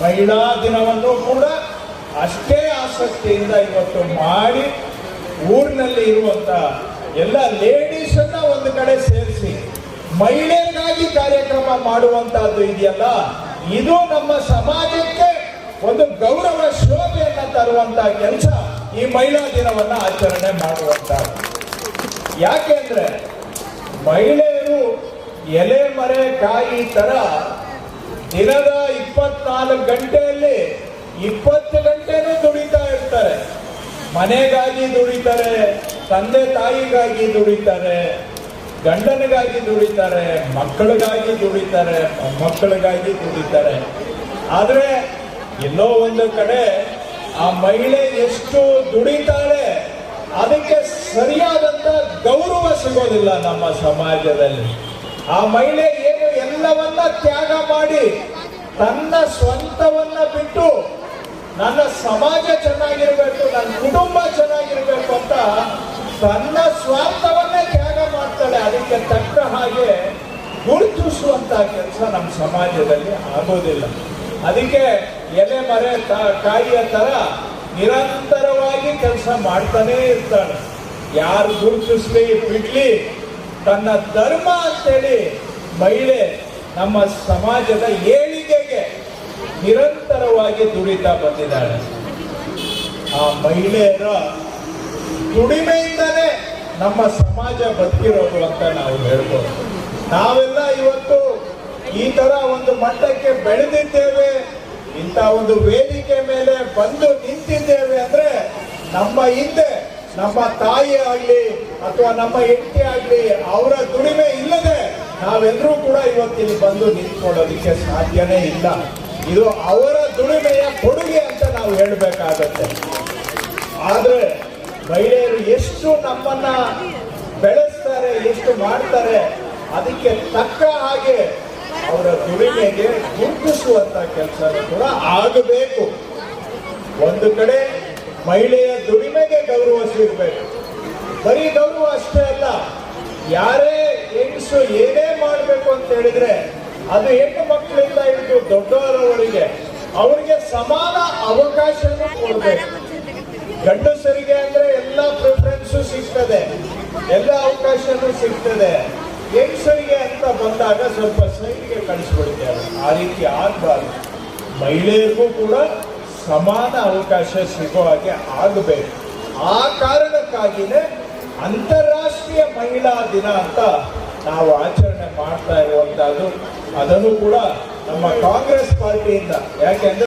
ಮಹಿಳಾ ದಿನವನ್ನು ಕೂಡ ಅಷ್ಟೇ ಆಸಕ್ತಿಯಿಂದ ಇವತ್ತು ಮಾಡಿ ಊರಿನಲ್ಲಿ ಇರುವಂತ ಎಲ್ಲ ಲೇಡೀಸ್ ಅನ್ನ ಒಂದು ಕಡೆ ಸೇರಿಸಿ ಮಹಿಳೆಯರಿಗಾಗಿ ಕಾರ್ಯಕ್ರಮ ಮಾಡುವಂತಹದ್ದು ಇದೆಯಲ್ಲ, ಇದು ನಮ್ಮ ಸಮಾಜಕ್ಕೆ ಒಂದು ಗೌರವ ಶೋಭೆಯನ್ನ ತರುವಂತಹ ಕೆಲಸ ಈ ಮಹಿಳಾ ದಿನವನ್ನ ಆಚರಣೆ ಮಾಡುವಂತ ಯಾಕೆಂದ್ರೆ ಮಹಿಳೆಯರು ಎಲೆ ಮರೆ ಕಾಯಿ ತರ ದಿನದ ಇಪ್ಪತ್ನಾಲ್ಕು ಗಂಟೆಯಲ್ಲಿ ಇಪ್ಪತ್ತು ಗಂಟೆನೂ ದುಡಿತಾ ಇರ್ತಾರೆ. ಮನೆಗಾಗಿ ದುಡಿತಾರೆ, ತಂದೆ ತಾಯಿಗಾಗಿ ದುಡಿತಾರೆ, ಗಂಡನಿಗಾಗಿ ದುಡಿತಾರೆ, ಮಕ್ಕಳಿಗಾಗಿ ದುಡಿತಾರೆ ಮಕ್ಕಳಿಗಾಗಿ ದುಡಿತಾರೆ. ಆದರೆ ಎಲ್ಲೋ ಒಂದು ಕಡೆ ಆ ಮಹಿಳೆ ಎಷ್ಟು ದುಡಿತಾಳೆ, ಅದಕ್ಕೆ ಸರಿಯಾದಂತ ಗೌರವ ಸಿಗೋದಿಲ್ಲ ನಮ್ಮ ಸಮಾಜದಲ್ಲಿ. ಆ ಮಹಿಳೆ ಏನು ಎಲ್ಲವನ್ನ ತ್ಯಾಗ ಮಾಡಿ ತನ್ನ ಸ್ವಂತವನ್ನ ಬಿಟ್ಟು ನನ್ನ ಸಮಾಜ ಚೆನ್ನಾಗಿರ್ಬೇಕು, ನನ್ನ ಕುಟುಂಬ ಚೆನ್ನಾಗಿರ್ಬೇಕು ಅಂತ ತನ್ನ ಸ್ವಾರ್ಥವನ್ನೇ ತ್ಯಾಗ ಮಾಡ್ತಾಳೆ. ಅದಕ್ಕೆ ತಕ್ಕ ಹಾಗೆ ಗುರುತಿಸುವಂತ ಕೆಲಸ ನಮ್ಮ ಸಮಾಜದಲ್ಲಿ ಆಗೋದಿಲ್ಲ. ಅದಕ್ಕೆ ಎಲೆ ಮರೆ ಕಾಯಿಯ ತರ ನಿರಂತರವಾಗಿ ಕೆಲಸ ಮಾಡ್ತಾನೇ ಇರ್ತಾಳೆ. ಯಾರು ಗುರುತಿಸ್ಲಿ, ಬಿಡ್ಲಿ, ತನ್ನ ಧರ್ಮ ಅಂತೇಳಿ ಮಹಿಳೆ ನಮ್ಮ ಸಮಾಜದ ಏಳಿಗೆಗೆ ನಿರಂತರವಾಗಿ ದುಡಿತಾ ಬಂದಿದ್ದಾಳೆ. ಆ ಮಹಿಳೆಯರ ದುಡಿಮೆಯಿಂದಲೇ ನಮ್ಮ ಸಮಾಜ ಬದುಕಿರೋದು ಅಂತ ನಾವು ಹೇಳ್ಬೋದು. ನಾವೆಲ್ಲ ಇವತ್ತು ಈ ತರ ಒಂದು ಮಟ್ಟಕ್ಕೆ ಬೆಳೆದಿದ್ದೇವೆ, ಇಂಥ ಒಂದು ವೇದಿಕೆ ಮೇಲೆ ಬಂದು ನಿಂತಿದ್ದೇವೆ ಅಂದ್ರೆ ನಮ್ಮ ಹಿಂದೆ ನಮ್ಮ ತಾಯಿ ಆಗ್ಲಿ ಅಥವಾ ನಮ್ಮ ಹೆಂಡತಿ ಆಗ್ಲಿ ಅವರ ದುಡಿಮೆ ಇಲ್ಲದೆ ನಾವೆಲ್ಲರೂ ಕೂಡ ಇವತ್ತಿಲ್ಲಿ ಬಂದು ನಿಂತ್ಕೊಳ್ಳೋದಕ್ಕೆ ಸಾಧ್ಯನೇ ಇಲ್ಲ. ಇದು ಅವರ ದುಡಿಮೆಯ ಕೊಡುಗೆ ಅಂತ ನಾವು ಹೇಳಬೇಕಾಗತ್ತೆ. ಆದರೆ ಮಹಿಳೆಯರು ಎಷ್ಟು ನಮ್ಮನ್ನ ಬೆಳೆಸ್ತಾರೆ, ಎಷ್ಟು ಮಾಡ್ತಾರೆ, ಅದಕ್ಕೆ ತಕ್ಕ ಹಾಗೆ ಅವರ ದುಡಿಮೆಗೆ ಗುರುತಿಸುವಂತ ಕೆಲಸ ಕೂಡ ಆಗಬೇಕು. ಒಂದು ಕಡೆ ಮಹಿಳೆಯ ದುಡಿಮೆಗೆ ಗೌರವ ಸಿಗಬೇಕು. ಬರೀ ಗೌರವ ಅಷ್ಟೇ ಅಲ್ಲ, ಯಾರೇ ಹೆಂಗಸು ಏನೇ ಮಾಡಬೇಕು ಅಂತ ಹೇಳಿದ್ರೆ ಅದು ಹೆಣ್ಣು ಮಕ್ಕಳಿಂದ ಹಿಡಿದು ದೊಡ್ಡವರವರಿಗೆ ಅವರಿಗೆ ಸಮಾನ ಅವಕಾಶ ಕೊಡಬೇಕು. ಗಂಡಸರಿಗೆ ಅಂದ್ರೆ ಎಲ್ಲ ಪ್ರಿಫರೆನ್ಸು ಸಿಗ್ತದೆ. ಎಲ್ಲ ಅವಕಾಶನೂ ಸಿಗ್ತದೆ. ಹೆಂಗಸರಿಗೆ ಅಂತ ಬಂದಾಗ ಸ್ವಲ್ಪ ಸೈಡ್ಗೆ ಕಳಿಸ್ಬಿಡ್ತಾರೆ ಆ ರೀತಿ ಆಗಬಾರ್ದು. ಮಹಿಳೆಯರಿಗೂ ಕೂಡ ಸಮಾನ ಅವಕಾಶ ಸಿಗೋ ಹಾಗೆ ಆಗಬೇಕು. ಆ ಕಾರಣಕ್ಕಾಗಿನೇ ಅಂತಾರಾಷ್ಟ್ರೀಯ ಮಹಿಳಾ ದಿನ ಅಂತ ನಾವು ಆಚರಣೆ ಮಾಡ್ತಾ ಇರುವಂತಹದ್ದು ಅದನ್ನು ಕೂಡ ನಮ್ಮ ಕಾಂಗ್ರೆಸ್ ಪಾರ್ಟಿಯಿಂದ. ಯಾಕೆಂದ್ರೆ